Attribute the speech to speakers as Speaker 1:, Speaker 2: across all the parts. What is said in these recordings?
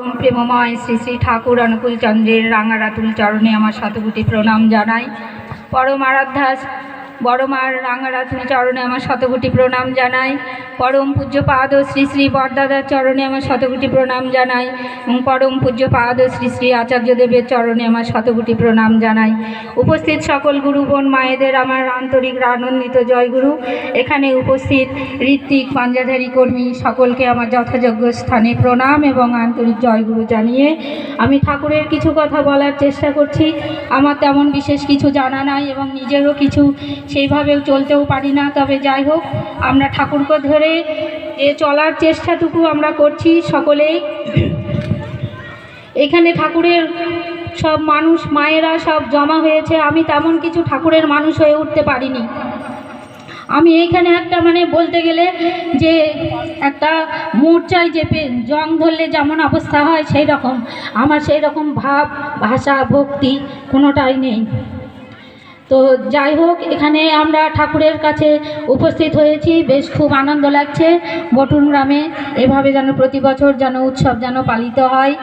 Speaker 1: পরম প্রেমময় শ্রী শ্রী ঠাকুর অনুকূলচন্দ্রের রাঙারাতুল চরণে আমার শতকোটি প্রণাম জানাই। পরম আরাধ্যা বড়মার রাঙারাতুল চরণে আমার শতকোটি প্রণাম জানাই। পরম পূজ্য পূজ্যপাদ শ্রী শ্রী বরদাদার চরণে আমার শতকোটি প্রণাম জানাই এবং পরম পূজ্যপাদ শ্রী শ্রী আচার্যদেবের চরণে আমার শতকোটি প্রণাম জানাই। উপস্থিত সকল গুরু বোন মায়েদের আমার আন্তরিক আনন্দিত জয়গুরু। এখানে উপস্থিত ঋত্বিক পাঞ্জাধারী কর্মী সকলকে আমার যথাযোগ্য স্থানে প্রণাম এবং আন্তরিক জয়গুরু জানিয়ে আমি ঠাকুরের কিছু কথা বলার চেষ্টা করছি। আমার তেমন বিশেষ কিছু জানা নাই এবং নিজেরও কিছু সেইভাবেও চলতেও পারি না। তবে যাই হোক, আমরা ঠাকুরকে ধরে যে চলার চেষ্টাটুকু আমরা করছি সকলেই। এখানে ঠাকুরের সব মানুষ, মায়েরা সব জমা হয়েছে। আমি তেমন কিছু ঠাকুরের মানুষ হয়ে উঠতে পারিনি। আমি এইখানে একটা মানে বলতে গেলে যে একটা মোর্চায় চেপে জং ধরলে যেমন অবস্থা হয় সেই রকম আমার সেই রকম ভাব, ভাষা, ভক্তি কোনোটাই নেই। তো যাই হোক, এখানে আমরা ঠাকুরের কাছে উপস্থিত হয়েছি। বেশ খুব আনন্দ লাগছে। বটুন গ্রামে এভাবে যেন প্রতি বছর যেন উৎসব যেন পালিত হয়।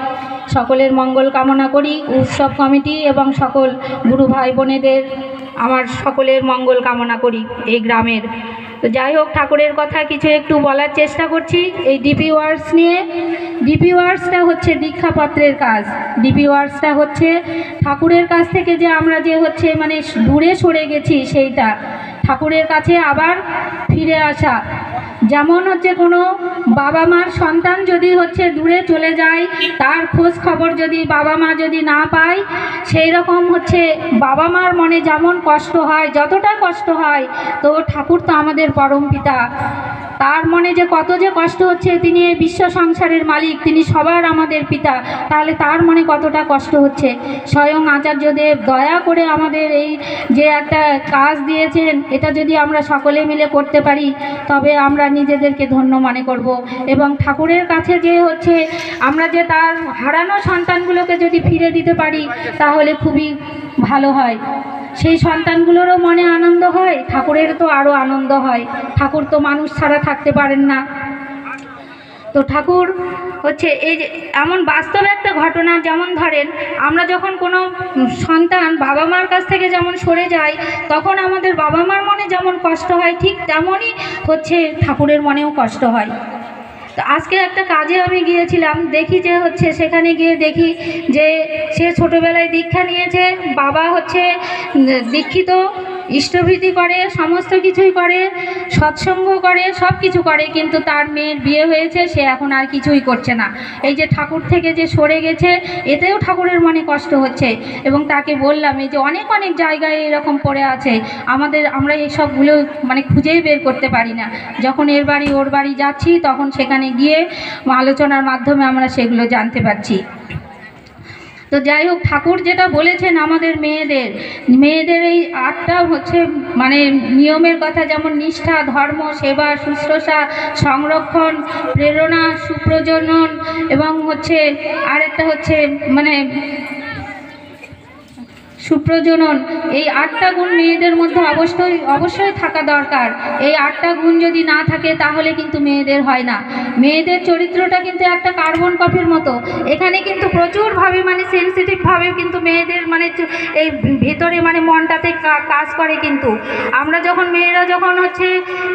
Speaker 1: সকলের মঙ্গল কামনা করি। উৎসব কমিটি এবং সকল গুরু ভাই বোনেদের আমার সকলের মঙ্গল কামনা করি এই গ্রামের। তো যাই হোক, ঠাকুরের কথা কিছু একটু বলার চেষ্টা করছি এই ডিপি ওয়ার্স নিয়ে। ডিপি ওয়ার্সটা হচ্ছে দীক্ষাপত্রের কাজ। ডিপি ওয়ার্সটা হচ্ছে ঠাকুরের কাছ থেকে যে আমরা যে হচ্ছে মানে দূরে সরে গেছি সেইটা। ঠাকুরের কাছে আবার ফিরে আসা। যেমন হচ্ছে কোনো বাবা মার সন্তান যদি হচ্ছে দূরে চলে যায়, তার খোঁজ খবর যদি বাবা মা যদি না পায়, সেই রকম হচ্ছে বাবা মার মনে যেমন কষ্ট হয়, যতটা কষ্ট হয়, তো ঠাকুর তো আমাদের পরম পিতা। তার মনে যে কত যে কষ্ট হচ্ছে, তিনি এই বিশ্ব সংসারের মালিক, তিনি সবার আমাদের পিতা, তাহলে তার মনে কতটা কষ্ট হচ্ছে? স্বয়ং আচার্যদেব দয়া করে আমাদের এই যে একটা কাজ দিয়েছেন, এটা যদি আমরা সকলে মিলে করতে পারি, তবে আমরা নিজেদেরকে ধন্য মনে করব। এবং ঠাকুরের কাছে যে হচ্ছে, আমরা যে তার হারানো সন্তানগুলোকে যদি ফিরে দিতে পারি, তাহলে খুবই ভালো হয়। সেই সন্তানগুলোরও মনে আনন্দ হয়, ঠাকুরের তো আরও আনন্দ হয়। ঠাকুর তো মানুষ ছাড়া থাকতে পারেন না। তো ঠাকুর হচ্ছে এই যে, এমন বাস্তব একটা ঘটনা, যেমন ধরেন, আমরা যখন কোনো সন্তান বাবা মার কাছ থেকে যেমন সরে যায় তখন আমাদের বাবা মার মনে যেমন কষ্ট হয়, ঠিক তেমনই হচ্ছে ঠাকুরের মনেও কষ্ট হয়। আজকে একটা কাজে আমি গিয়েছিলাম, দেখি যে হচ্ছে সেখানে গিয়ে দেখি যে সে ছোটোবেলায় দীক্ষা নিয়েছে, বাবা হচ্ছে দীক্ষিত ইষ্টভীতি করে, সমস্ত কিছুই করে, সৎসঙ্গ করে, সব কিছু করে, কিন্তু তার মেয়ের বিয়ে হয়েছে, সে এখন আর কিছুই করছে না। এই যে ঠাকুর থেকে যে সরে গেছে, এতেও ঠাকুরের মনে কষ্ট হচ্ছে। এবং তাকে বললাম, এই যে অনেক অনেক জায়গায় এরকম পড়ে আছে, আমাদের, আমরা এই সবগুলো মানে খুঁজেই বের করতে পারি না। যখন এর বাড়ি, ওর বাড়ি যাচ্ছি, তখন সেখানে গিয়ে আলোচনার মাধ্যমে আমরা সেগুলো জানতে পারছি। তো যাই হোক, ঠাকুর যেটা বলেছেন আমাদের মেয়েদের মেয়েদের এই আটটা হচ্ছে মানে নিয়মের কথা, যেমন নিষ্ঠা, ধর্ম, সেবা, শুশ্রূষা, সংরক্ষণ, প্রেরণা, সুপ্রজনন এবং হচ্ছে আরেকটা হচ্ছে মানে সুপ্রজনন, এই আটটা গুণ মেয়েদের মধ্যে অবশ্যই অবশ্যই থাকা দরকার। এই আটটা গুণ যদি না থাকে, তাহলে কিন্তু মেয়েদের হয় না। মেয়েদের চরিত্রটা কিন্তু একটা কার্বন কপির মতো। এখানে কিন্তু প্রচুরভাবে মানে সেন্সিটিভভাবে কিন্তু মেয়েদের মানে এই ভেতরে মানে মনটাতে কাজ করে কিন্তু। আমরা যখন মেয়েরা যখন হচ্ছে,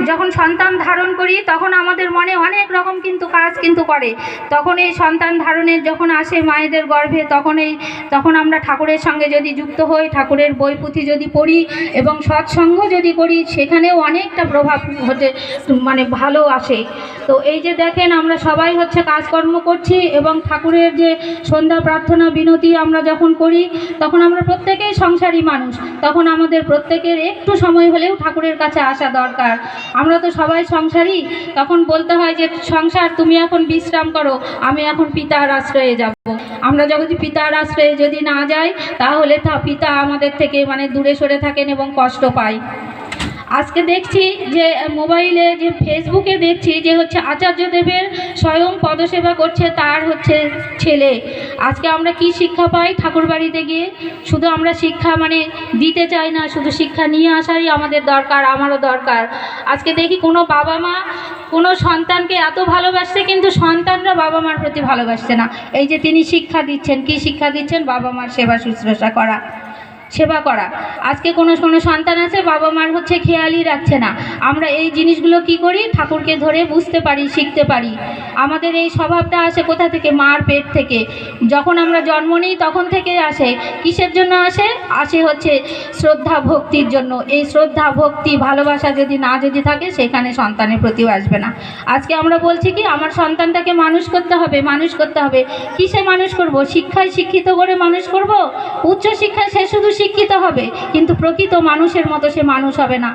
Speaker 1: যখন সন্তান ধারণ করি, তখন আমাদের মনে অনেক রকম কিন্তু কাজ কিন্তু করে। তখন এই সন্তান ধারণের যখন আসে মায়েদের গর্ভে, তখন এই, তখন আমরা ঠাকুরের সঙ্গে যদি যুক্ত হই, ঠাকুরের বই পুঁথি যদি পড়ি এবং সৎসঙ্গ যদি করি, সেখানেও অনেকটা প্রভাব হতে মানে ভালো আসে। তো এই যে দেখেন, আমরা সবাই হচ্ছে কাজকর্ম করছি এবং ঠাকুরের যে সন্ধ্যা প্রার্থনা, বিনতি আমরা যখন করি, তখন আমরা প্রত্যেকেই সংসারী মানুষ। তখন আমাদের প্রত্যেকের একটু সময় হলেও ঠাকুরের কাছে আসা দরকার। আমরা তো সবাই সংসারী, তখন বলতে হয় যে, সংসার, তুমি এখন বিশ্রাম করো, আমি এখন পিতার আশ্রয়ে যাব। আমরা যদি পিতার আশ্রয়ে যদি না যাই, তাহলে তা পিতা আমাদের থেকে মানে দূরে সরে থাকেন এবং কষ্ট পায়। আজকে দেখছি যে মোবাইলে যে, ফেসবুকে দেখছি যে, হচ্ছে আচার্যদেবের স্বয়ং পদসেবা করছে তার হচ্ছে ছেলে। আজকে আমরা কি শিক্ষা পাই ঠাকুর বাড়িতে গিয়ে? শুধু আমরা শিক্ষা মানে দিতে চাই না, শুধু শিক্ষা নিয়ে আসাই আমাদের দরকার, আমারও দরকার। আজকে দেখি কোনো বাবা মা, কোনো সন্তানকে এত ভালোবাসছে, কিন্তু সন্তানরা বাবা মার প্রতি ভালোবাসছে না। এই যে তিনি শিক্ষা দিচ্ছেন, কি শিক্ষা দিচ্ছেন? বাবা মার সেবা শুশ্রূষা করা। সেবা করা। আজকে কোনো কোনো সন্তান আছে, বাবা মার হচ্ছে খেয়ালই রাখছে না। আমরা এই জিনিসগুলো কি করি? ঠাকুরকে ধরে বুঝতে পারি, শিখতে পারি। আমাদের এই স্বভাবটা আসে কোথা থেকে? মার পেট থেকে। যখন আমরা জন্ম নিই তখন থেকে আসে। কিসের জন্য আসে? আসে হচ্ছে শ্রদ্ধা ভক্তির জন্য। এই শ্রদ্ধা ভক্তি, ভালোবাসা যদি না যদি থাকে, সেখানে সন্তানের প্রতিও আসবে না। আজকে আমরা বলছি কি, আমার সন্তানটাকে মানুষ করতে হবে, মানুষ করতে হবে। কিসে মানুষ করব? শিক্ষায় শিক্ষিত করে মানুষ করব? উচ্চ শিক্ষায় সে শুধু শিক্ষিত হবে, কিন্তু প্রকৃত মানুষের মতো সে মানুষ হবে না।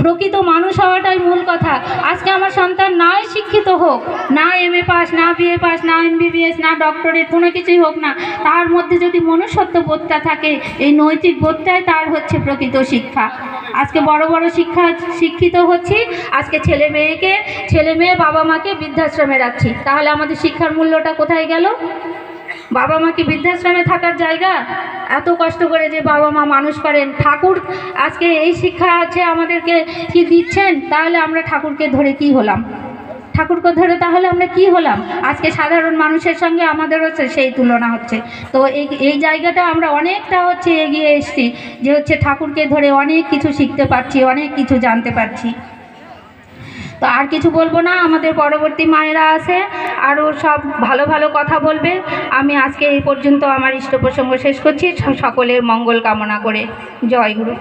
Speaker 1: প্রকৃত মানুষ হওয়াটাই মূল কথা। আজকে আমার সন্তান নাই শিক্ষিত হোক, না এম এ পাস না বিএ পাস না এমবিবিএস না ডক্টরেট কোনো কিছুই হোক না, তার মধ্যে যদি মনুষ্যত্ব বোধটা থাকে, এই নৈতিক বোধটাই তার হচ্ছে প্রকৃত শিক্ষা। আজকে বড় বড় শিক্ষা, শিক্ষিত হচ্ছি, আজকে ছেলে মেয়েকে, ছেলে মেয়ে বাবা মাকে বৃদ্ধাশ্রমে রাখছি। তাহলে আমাদের শিক্ষার মূল্যটা কোথায় গেল? বাবা মা কি বৃদ্ধাশ্রমে থাকার জায়গা? এত কষ্ট করে যে বাবা মা মানুষ করেন। ঠাকুর আজকে এই শিক্ষা আছে আমাদেরকে কি দিচ্ছেন? তাহলে আমরা ঠাকুরকে ধরে কি হলাম? ঠাকুরকে ধরে তাহলে আমরা কি হলাম? আজকে সাধারণ মানুষের সঙ্গে আমাদের হচ্ছে সেই তুলনা হচ্ছে। তো এই এই জায়গাটা আমরা অনেকটা হচ্ছে এগিয়ে এসেছি যে হচ্ছে ঠাকুরকে ধরে অনেক কিছু শিখতে পারছি, অনেক কিছু জানতে পারছি। তো আর কিছু বলব না, আমাদের পরবর্তী মায়েরা আছে, আরও সব ভালো ভালো কথা বলবে। আমি আজকে এই পর্যন্ত আমার ইষ্ট প্রসঙ্গ শেষ করছি সকলের মঙ্গল কামনা করে। জয় গুরু।